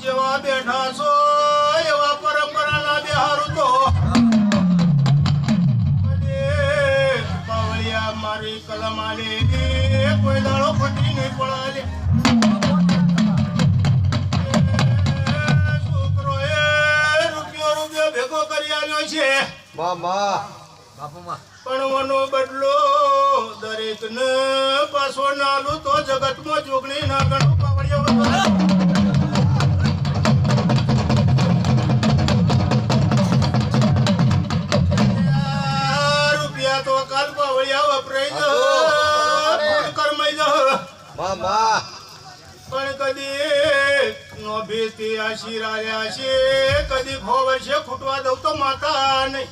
જેવા બેઠા તો. મારી કલમ આલી, કોઈ દાડો ફટી નહીં પડાલે. એ રૂપિયો રૂપિયો ભેગો કરી આવ્યો છે. મામા પણ મનો બદલો દરેક ને પાછો નાલું તો જગતમાં જોગણી ના ગણો પાવડિયા પણ કદી નો ભીતી છે. કદી ખોવર છે ખૂટવા દઉં તો માતા નહીં.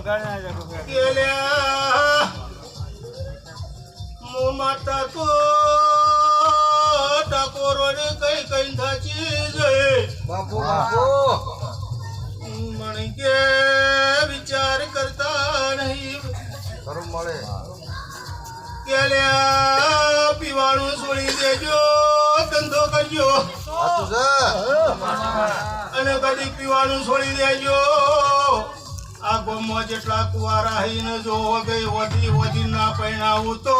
गेल्या माता को टाकोरोडे काही कैंधाची जय बापू बापू म्हणके विचार करता नाही मळे गेल्या पिवाळू सोळी देजो ધંધો કરજો અને કદી પીવાનું છોડી દેજો આ ગોમમાં જેટલા કુવારા હઈને જો ગઈ વધી વધી ના પૈણાવું તો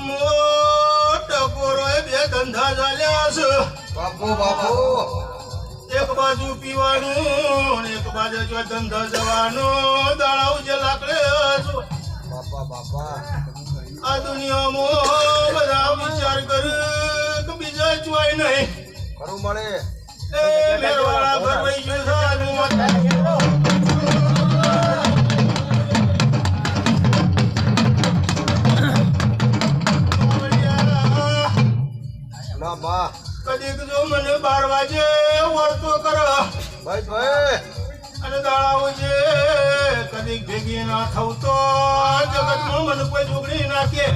મોટો ટકોરોએ બે ધંધા ચાલ્યા છે. બાપુ બાપુ. એક બાજુ પીવાનું એક બાજુ જો ધંધો જવાનું. દાડાઓ જે લાકડે છો. બાપા બાપા. આ દુનિયામાં બધા વિચાર કર કે બીજા જોઈ નહીં. ખરું મળે. એ મેરવાળા ઘર વહી ગયું આજુમાં. કદીક જો મને બાર વાગે ભાઈ ભાઈ. અને દાડાઓ છે કદીક ભેગી ના થવું તો જગતમાં મને કોઈ જોગણી નાખે